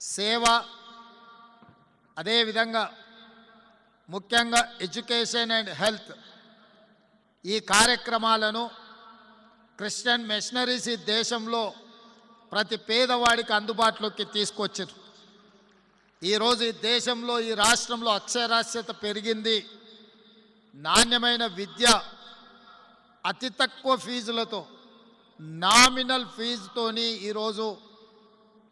సేవ అదేవిధంగా ముఖ్యంగా ఎడ్యుకేషన్ అండ్ హెల్త్ ఈ కార్యక్రమాలను క్రిస్టియన్ మిషనరీస్ ఈ దేశంలో ప్రతి పేదవాడికి అందుబాటులోకి తీసుకొచ్చారు. ఈరోజు ఈ దేశంలో ఈ రాష్ట్రంలో అక్షరాస్యత పెరిగింది. నాణ్యమైన విద్య అతి తక్కువ ఫీజులతో నామినల్ ఫీజుతోని ఈరోజు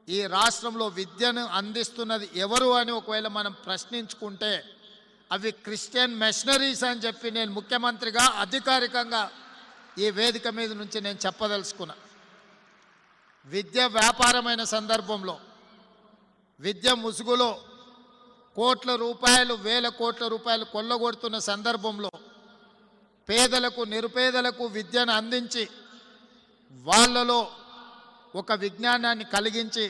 ఈ రాష్ట్రంలో విద్యను అందిస్తున్నది ఎవరు అని ఒకవేళ మనం ప్రశ్నించుకుంటే అవి క్రిస్టియన్ మెషనరీస్ అని చెప్పి నేను ముఖ్యమంత్రిగా అధికారికంగా ఈ వేదిక మీద నుంచి నేను చెప్పదలుచుకున్నా. విద్య వ్యాపారమైన సందర్భంలో విద్య ముసుగులో కోట్ల రూపాయలు వేల కోట్ల రూపాయలు కొల్లగొడుతున్న సందర్భంలో పేదలకు నిరుపేదలకు విద్యను అందించి వాళ్ళలో ఒక విజ్ఞానాన్ని కలిగించి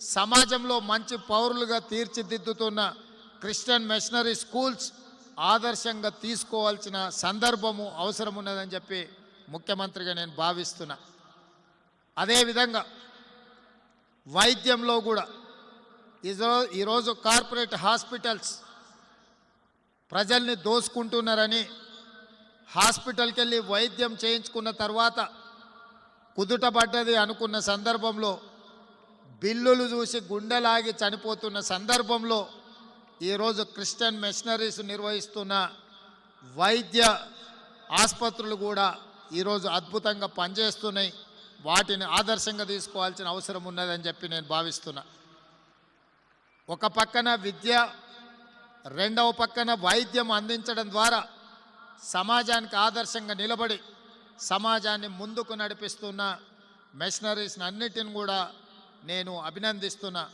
సమాజంలో మంచి పౌరులుగా తీర్చిదిద్దుతున్న క్రిస్టియన్ మిషనరీ స్కూల్స్ ఆదర్శంగా తీసుకోవాల్సిన సందర్భము అవసరం ఉన్నదని చెప్పి ముఖ్యమంత్రిగా నేను భావిస్తున్నా. అదేవిధంగా వైద్యంలో కూడా ఈరో ఈరోజు కార్పొరేట్ హాస్పిటల్స్ ప్రజల్ని దోసుకుంటున్నారని హాస్పిటల్కి వెళ్ళి వైద్యం చేయించుకున్న తర్వాత కుదుటపడ్డది అనుకున్న సందర్భంలో బిల్లులు చూసి గుండెలాగి చనిపోతున్న సందర్భంలో ఈరోజు క్రిస్టియన్ మిషనరీస్ నిర్వహిస్తున్న వైద్య ఆసుపత్రులు కూడా ఈరోజు అద్భుతంగా పనిచేస్తున్నాయి. వాటిని ఆదర్శంగా తీసుకోవాల్సిన అవసరం ఉన్నదని చెప్పి నేను భావిస్తున్నా. ఒక పక్కన విద్య రెండవ పక్కన వైద్యం అందించడం ద్వారా సమాజానికి ఆదర్శంగా నిలబడి సమాజాన్ని ముందుకు నడిపిస్తున్న మెషనరీస్ని అన్నిటిని కూడా నేను అభినందిస్తున్నా.